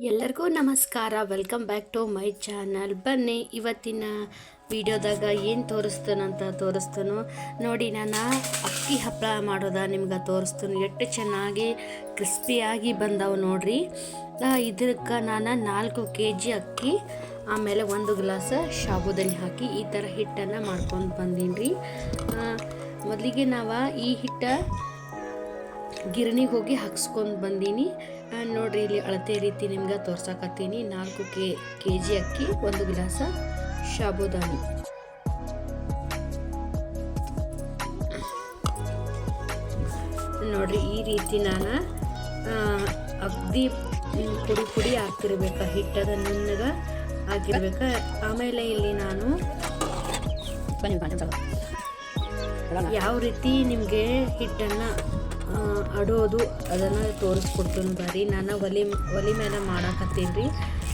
ಎಲ್ಲರಿಗೂ ನಮಸ್ಕಾರ. Welcome back to my channel ಬನ್ನಿ, ಇವತ್ತಿನ ವಿಡಿಯೋದಾಗ ಏನು ತೋರಿಸ್ತಾನಂತ ತೋರಿಸ್ತಾನು. ನೋಡಿ, ನಾನು ಅಕ್ಕಿ ಹಪ್ಪಳ ಮಾಡೋದ ನಿಮ್ಗೆ ತೋರಿಸ್ತೇನೆ. ಎಷ್ಟು ಚೆನ್ನಾಗಿ ಕ್ರಿಸ್ಪಿಯಾಗಿ ಬಂದವು ನೋಡ್ರಿ. ಇದಕ್ಕೆ ನಾನು ನಾಲ್ಕು ಕೆ ಜಿ ಅಕ್ಕಿ, ಆಮೇಲೆ ಒಂದು ಗ್ಲಾಸ್ ಸಾಬುದಾನಿ ಹಾಕಿ ಈ ಥರ ಹಿಟ್ಟನ್ನು ಮಾಡ್ಕೊಂಡು ಬಂದೀನಿ ರೀ ಮೊದಲಿಗೆ ನಾವು ಈ ಹಿಟ್ಟ ಗಿರಣಿಗೆ ಹೋಗಿ ಹಾಕ್ಸ್ಕೊಂಡು ಬಂದೀನಿ. ನೋಡ್ರಿ ಇಲ್ಲಿ ಅಳತೆ ರೀತಿ ನಿಮ್ಗೆ ತೋರ್ಸಾಕತ್ತೀನಿ. ನಾಲ್ಕು ಕೆ ಕೆ ಜಿ ಅಕ್ಕಿ ಒಂದು ಗ್ಲಾಸ ಸಾಬುದಾನಿ ನೋಡ್ರಿ ಈ ರೀತಿ ನಾನು ಅಗ್ದಿ ಪುಡಿ ಪುಡಿ ಹಾಕ್ತಿರ್ಬೇಕು. ಹಿಟ್ಟದ ನುಣ್ಣಗ ಹಾಕಿರ್ಬೇಕು ಆಮೇಲೆ ಇಲ್ಲಿ ನಾನು ಯಾವ ರೀತಿ ನಿಮಗೆ ಹಿಟ್ಟನ್ನು ಅಡೋದು ಅದನ್ನು ತೋರಿಸ್ಕೊಡ್ತೀನಿ ಬರ್ರಿ. ನಾನು ಒಲಿ ಒಲಿ ಮೇಲೆ ಮಾಡಾಕತ್ತೀನಿ ರೀ.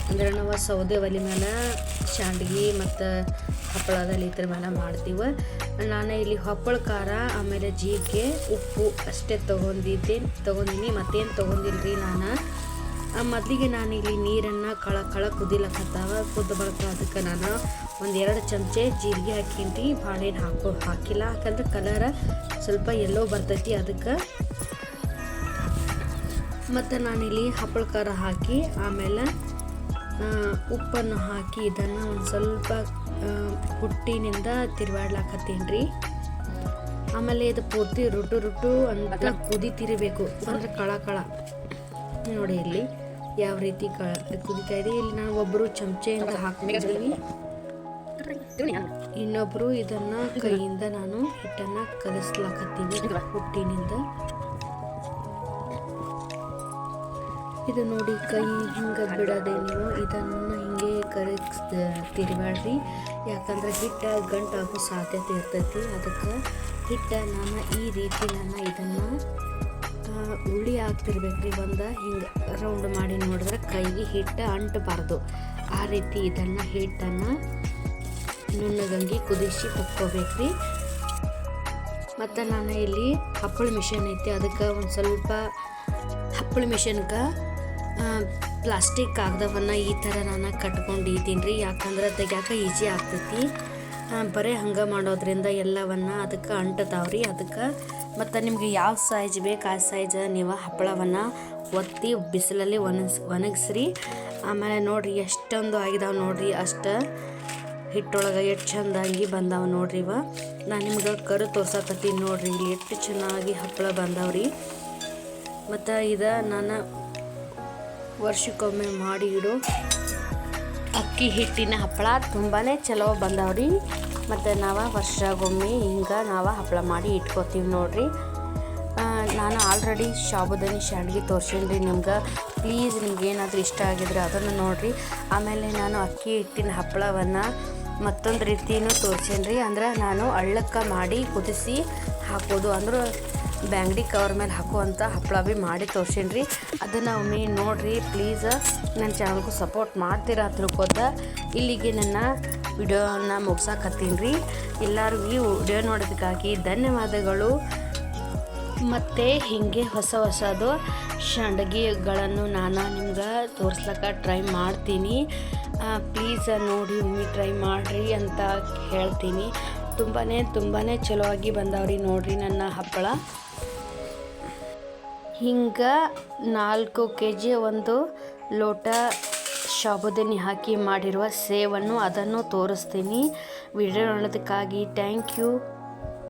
ಅಂದ್ರೆ ನಾವು ಸೌದೆ ಒಲಿ ಮೇಲೆ ಶಾಂಡ್ಗಿ ಮತ್ತು ಹಪ್ಪಳದಲ್ಲಿ ಇದ್ರ ಮೇಲೆ ಮಾಡ್ತೀವಿ. ನಾನು ಇಲ್ಲಿ ಹಪ್ಪಳ ಖಾರ, ಆಮೇಲೆ ಜೀರಿಗೆ, ಉಪ್ಪು ಅಷ್ಟೇ ತೊಗೊಂಡಿದ್ದೆ, ತೊಗೊಂಡಿನಿ, ಮತ್ತೇನು ತೊಗೊಂಡಿಲ್ಲ ರೀ ನಾನು ಮೊದಲಿಗೆ ನಾನು ಇಲ್ಲಿ ನೀರನ್ನು ಕಳ ಕಳ ಕುದಿಲಕತ್ತಾವ, ಕುದ್ದ ಬಳಕ ಅದಕ್ಕೆ ನಾನು ಒಂದು ಎರಡು ಚಮಚೆ ಜೀರಿಗೆ ಹಾಕೀನಿ ಬಾಳೆಹಣ್ಣು ಹಾಕೋ, ಹಾಕಿಲ್ಲ. ಯಾಕಂದ್ರೆ ಕಲರ ಸ್ವಲ್ಪ ಎಲ್ಲೋ ಬರ್ತೈತಿ, ಅದಕ್ಕೆ ಮತ್ತು ನಾನಿಲ್ಲಿ ಹಪ್ಪಳ ಖಾರ ಹಾಕಿ ಆಮೇಲೆ ಉಪ್ಪನ್ನು ಹಾಕಿ ಇದನ್ನು ಒಂದು ಸ್ವಲ್ಪ ಹುಟ್ಟಿನಿಂದ ತಿರುವಾಡ್ಲಾಕತ್ತೀನಿ ರೀ. ಆಮೇಲೆ ಇದು ಪೂರ್ತಿ ರುಟು ರುಟು ಅಂತ ಕುದಿತಿರಬೇಕು. ಅಂದರೆ ಕಳ ಕಳ. ನೋಡಿ ಇಲ್ಲಿ ಯಾವ ರೀತಿ ಕ ಕುದಿತಾ ಇದೆ. ಇಲ್ಲಿ ನಾನು ಒಬ್ಬರು ಚಮಚೆಯಿಂದ ಹಾಕ್ತಿದ್ದೀವಿ ಇನ್ನೊಬ್ಬರು ಇದನ್ನು ಕೈಯಿಂದ ನಾನು ಹಿಟ್ಟನ್ನು ಕಲಿಸ್ಲಾಕತ್ತೀನಿ ಹುಟ್ಟಿನಿಂದ ಇದು ನೋಡಿ ಕೈ ಹಿಂಗೆ ಬಿಡದೆ ನೀವು ಇದನ್ನು ಹಿಂಗೆ ಕರಗ್ಸ್, ತಿರುಗಾಡ್ರಿ. ಯಾಕಂದ್ರೆ ಹಿಟ್ಟ ಗಂಟಾಗೋ ಸಾಧ್ಯತೆ ಇರ್ತೈತಿ. ಅದಕ್ಕೆ ಹಿಟ್ಟ ನಾನು ಈ ರೀತಿ ನಾನು ಇದನ್ನು ಉಳಿ ಹಾಕ್ತಿರ್ಬೇಕ್ರಿ ಒಂದು ಹಿಂಗೆ ರೌಂಡ್ ಮಾಡಿ ನೋಡಿದ್ರೆ ಕೈಗೆ ಹಿಟ್ಟು ಅಂಟಬಾರ್ದು. ಆ ರೀತಿ ಇದನ್ನು ಹಿಟ್ಟನ್ನು ನುಣ್ಣಗಂಗಿ ಕುದಿಸಿ ಕುಕ್ಕೋಬೇಕ್ರಿ ಮತ್ತು ನಾನು ಇಲ್ಲಿ ಹಪ್ಪಳ ಮಿಷನ್ ಐತಿ. ಅದಕ್ಕೆ ಒಂದು ಸ್ವಲ್ಪ ಹಪ್ಪಳ ಮಿಷನ್ಗೆ ಪ್ಲಾಸ್ಟಿಕ್ ಕಾಗದವನ್ನು ಈ ಥರ ನಾನು ಕಟ್ಕೊಂಡಿದ್ದೀನಿ ರೀ ಯಾಕಂದ್ರೆ ತೆಗ್ಯಾಕ ಈಜಿ ಆಗ್ತೈತಿ. ಬರೀ ಹಂಗೆ ಮಾಡೋದ್ರಿಂದ ಎಲ್ಲವನ್ನು ಅದಕ್ಕೆ ಅಂಟತಾವ್ರಿ ಅದಕ್ಕೆ ಮತ್ತು ನಿಮಗೆ ಯಾವ ಸೈಜ್ ಬೇಕು ಆ ಸೈಜ್ ನೀವು ಹಪ್ಪಳವನ್ನು ಒತ್ತಿ ಬಿಸಿಲಲ್ಲಿ ಒಣಗಿಸ್, ಒಣಗಿಸ್ರಿ. ಆಮೇಲೆ ನೋಡಿರಿ ಎಷ್ಟೊಂದು ಆಗಿದಾವೆ ನೋಡಿರಿ. ಅಷ್ಟು ಹಿಟ್ಟೊಳಗೆ ಎಷ್ಟು ಚಂದಾಗಿ ಬಂದಾವೆ ನೋಡ್ರಿ ಇವ. ನಾನು ನಿಮ್ಗೆ ಕರು ತೋರ್ಸಕತ್ತೀನಿ ನೋಡ್ರಿ. ಎಷ್ಟು ಚೆನ್ನಾಗಿ ಹಪ್ಪಳ ಬಂದಾವ್ರಿ. ಮತ್ತು ಇದು ನಾನು ವರ್ಷಕ್ಕೊಮ್ಮೆ ಮಾಡಿ ಇಡು. ಅಕ್ಕಿ ಹಿಟ್ಟಿನ ಹಪ್ಪಳ ತುಂಬಾ ಚಲೋ ಬಂದಾವ್ರಿ. ಮತ್ತು ನಾವು ವರ್ಷಗೊಮ್ಮೆ ಹಿಂಗೆ ನಾವು ಹಪ್ಪಳ ಮಾಡಿ ಇಟ್ಕೋತೀವಿ ನೋಡ್ರಿ. ನಾನು ಆಲ್ರೆಡಿ ಸಾಬುದಾನಿ ಶಾಂಡ್ಗಿ ತೋರ್ಸೀನಿ ನಿಮ್ಗೆ. ಪ್ಲೀಸ್ ನಿಮ್ಗೆ ಏನಾದರೂ ಇಷ್ಟ ಆಗಿದ್ರೆ ಅದನ್ನು ನೋಡಿರಿ. ಆಮೇಲೆ ನಾನು ಅಕ್ಕಿ ಹಿಟ್ಟಿನ ಹಪ್ಪಳವನ್ನು ಮತ್ತೊಂದು ರೀತಿಯೂ ತೋರ್ಸೀನಿ ರೀ ಅಂದ್ರೆ ನಾನು ಅಳ್ಳಕ್ಕೆ ಮಾಡಿ ಕುದಿಸಿ ಹಾಕೋದು. ಅಂದ್ರೆ ಬ್ಯಾಂಗ್ಡಿ ಕವರ್ ಮೇಲೆ ಹಾಕುವಂಥ ಹಪ್ಪಳ ಭೀ ಮಾಡಿ ತೋರ್ಸೀನಿ ರೀ ಅದನ್ನು ಒಮ್ಮೆ ನೋಡಿರಿ ಪ್ಲೀಸ್ ನನ್ನ ಚಾನಲ್ಗೂ ಸಪೋರ್ಟ್ ಮಾಡ್ತೀರಾ ತಿಳ್ಕೊತ. ಇಲ್ಲಿಗೆ ನನ್ನ ವಿಡಿಯೋನ ಮುಗ್ಸಾಕತ್ತೀನಿ ರೀ ಎಲ್ಲರಿಗೂ ವಿಡಿಯೋ ನೋಡೋದಕ್ಕಾಗಿ ಧನ್ಯವಾದಗಳು. ಮತ್ತು ಹೀಗೆ ಹೊಸ ಹೊಸದು ಸಂಡಗಿಗಳನ್ನು ನಾನು ನಿಮ್ಗೆ ತೋರ್ಸ್ಲಕ್ಕ ಟ್ರೈ ಮಾಡ್ತೀನಿ. ಪ್ಲೀಸ್ ನೋಡಿ ಒಮ್ಮೆ ಟ್ರೈ ಮಾಡಿರಿ ಅಂತ ಹೇಳ್ತೀನಿ. ತುಂಬಾ ತುಂಬಾ ಚಲೋ ಆಗಿ ಬಂದವ್ರಿ ನೋಡ್ರಿ ನನ್ನ ಹಪ್ಪಳ ಹಿಂಗೆ ನಾಲ್ಕು ಕೆ ಜಿ ಒಂದು ಲೋಟ ಶಾಬುದಿನಿ ಹಾಕಿ ಮಾಡಿರುವ ಸೇವನ್ನು ಅದನ್ನು ತೋರಿಸ್ತೀನಿ. Video ನೋಡೋದಕ್ಕಾಗಿ thank you